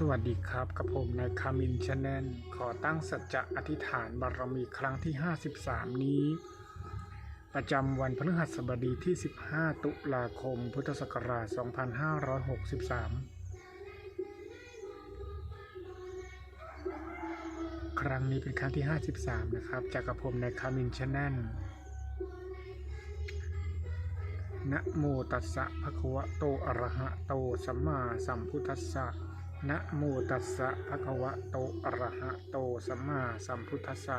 สวัสดีครับกับผมนายคามินชาแนลขอตั้งสัจจะอธิษฐานบารมีครั้งที่ 53 นี้ ประจำวันพฤหัสบดีที่ 15 ตุลาคม พุทธศักราช 2563 ครั้งนี้เป็นครั้งที่ 53 นะครับ จากกับผมนายคามินชาแนลนะโมตัสสะภะคะวะโตอะระหะโตสัมมาสัมพุทธัสสะ นะโมตัสสะภะคะวะโตอะระหะโตสัมมาสัมพุทธัสสะ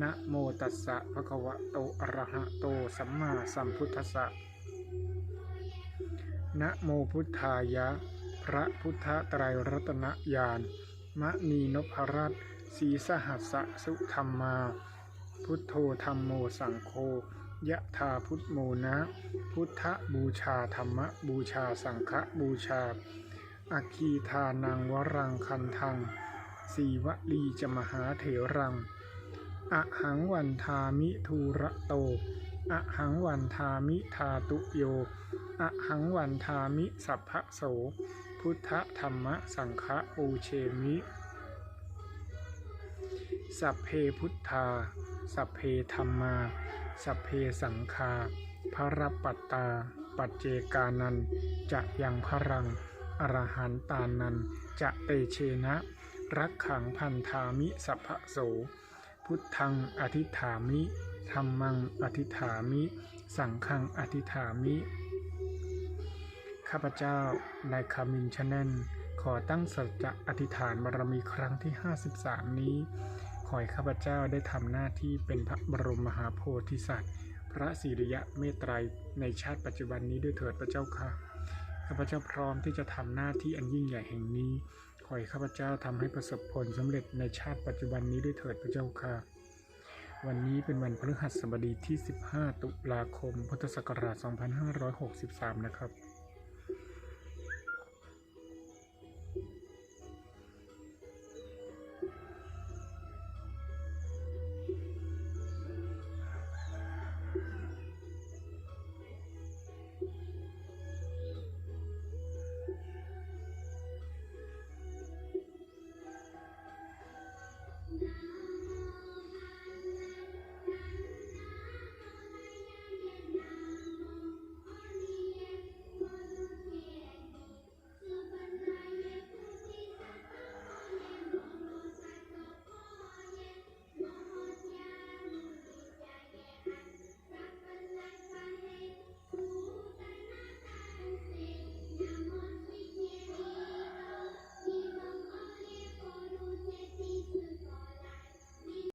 นะโมตัสสะภะคะวะโตอะระหะโตสัมมาสัมพุทธัสสะนะโมพุทธายะ พระพุทธไตรรัตนญาณมะนีนพรัตน์ศรีสหัสสะสุธรรมา พุทโธธรรมโมสังโฆยะธาพุทโมนะ พุทธบูชาธรรมบูชาสังฆบูชา อคีทานังวรังคันทัง สีวลีจมหาเถรัง อะหังวันทามิทูระโต อะหังวันทามิทาตุโย อะหังวันทามิสัพพะโส พุทธธรรมสังฆปูเชมิ สัพเพพุทธา สัพเพธรรมา สัพเพสังคาพระปัตตา ปัจเจกานันจะยังพรัง อรหันตานันจะเตเชนะ รักขังพันธามิสัพพะโส พุทธังอธิฐามิธรรมังอธิฐามิ สังฆังอธิฐามิ ข้าพเจ้านายคามินชาแนลขอตั้งสัจจะอธิษฐานบารมีครั้งที่ 53 นี้ ขอให้ข้าพเจ้าได้ทำหน้าที่เป็นพระบรมมหาโพธิสัตว์ พระสิริยะเมตไตรในชาติปัจจุบันนี้ด้วยเถิดพระเจ้าค่ะ ข้าพเจ้าพร้อมที่จะทำหน้าที่อันยิ่งใหญ่แห่งนี้ ขอให้ข้าพเจ้าทำให้ประสบผลสำเร็จในชาติปัจจุบันนี้ด้วยเถิดพระเจ้าค่ะ วันนี้เป็นวันพฤหัสบดีที่ 15 ตุลาคม พุทธศักราช 2563 นะครับ